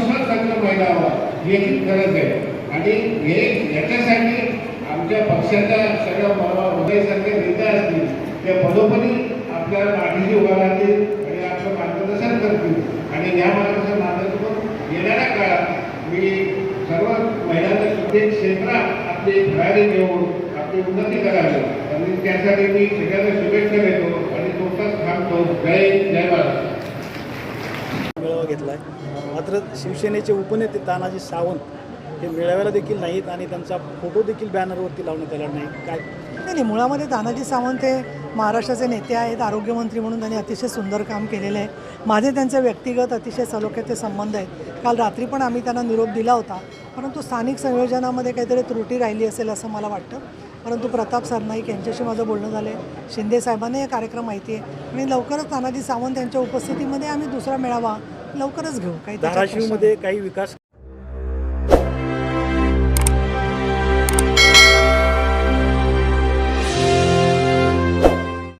करावा ही एक गरज आहे. आणि हे याच्यासाठी आमच्या पक्षाच्या सगळ्या उदयसारखे नेत्या असतील त्या पदोपदी आपल्या पाठीशी उभा राहतील आणि आपलं मार्गदर्शन करतील. आणि या मार्गदर्शन मार्गदर्शन येणाऱ्या काळात मी सर्व महिलांच्या प्रत्येक क्षेत्रात आपली भरारी घेऊन आपली उन्नती करावी. आणि त्यासाठी मी सगळ्यांना शुभेच्छा देतो आणि तुमचाच थांबतो जय जय घेतला आहे मात्र शिवसेनेचे उपनेते तानाजी सावंत हे मेळाव्याला देखील नाहीत आणि त्यांचा फोटो देखील बॅनरवरती लावण्यात आला नाही. काय? नाही नाही मुळामध्ये तानाजी सावंत हे महाराष्ट्राचे नेते आहेत आरोग्यमंत्री म्हणून त्यांनी अतिशय सुंदर काम केलेलं आहे. माझे त्यांचे व्यक्तिगत अतिशय सलोख्याचे संबंध आहेत. काल रात्री पण आम्ही त्यांना निरोप दिला होता. परंतु स्थानिक संयोजनामध्ये काहीतरी त्रुटी राहिली असेल असं मला वाटतं. परंतु प्रताप सरनाईक यांच्याशी माझं बोलणं झालं आहे शिंदे साहेबांना हे कार्यक्रम माहिती आहे. आणि लवकरच तानाजी सावंत यांच्या उपस्थितीमध्ये आम्ही दुसरा मेळावा लवकरच घेऊ काही त्याच्यात प्रश्न नाही. धाराशिवमध्ये काही विकास